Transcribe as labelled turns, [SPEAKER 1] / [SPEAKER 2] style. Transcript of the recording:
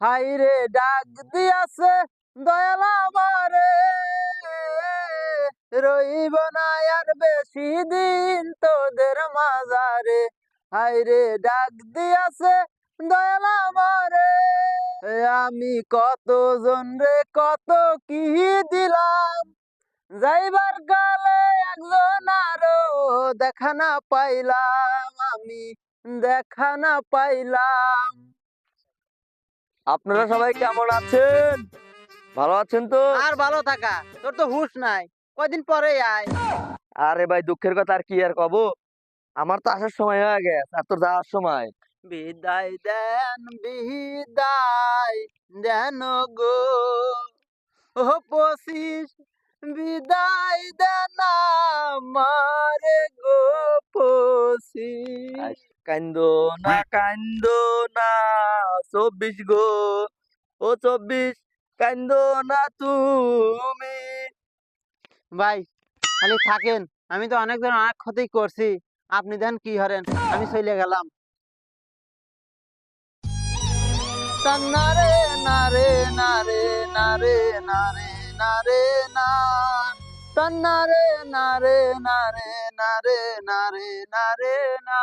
[SPEAKER 1] High রে ডাক দিয়াছে, দয়াল আমারে। রইব না আর বেশি দিন তোদের মাজারে। হাই রে ডাক দিয়াছে, দয়াল আমারে। আমি কত জন রে, কত কি দিলাম। যাইবার গালে একজন আরও দেখা না পাইলাম। আমি দেখা না পাইলাম।
[SPEAKER 2] আপনারা সবাই কেমন আছেন? ভালো আছেন তো?
[SPEAKER 1] আর ভালো থাকা। তোর তো হুশ নাই। কয়দিন পরে আয়।
[SPEAKER 2] আরে ভাই দুঃখের কথা আর কি আর কব? আমার তো আসার সময় হয়ে গেছে আর তোর যাওয়ার সময়।
[SPEAKER 1] বিদায় দেন বিদায় দেন গো। ও পশিস বিদায় দেন আমারে।
[SPEAKER 2] কান্দো না কান্দো না চব্বিশ গো ও চব্বিশ কান্দো না তুমি
[SPEAKER 1] ভাই খালি থাকেন আমি তো অনেক ধরনের অনেক ক্ষতি করছি আপনি দেন কি হরেন আমি চলে গেলাম নারে নারে নারে নারে নারে নারে না নারে নারে নারে নারে নারে নারে না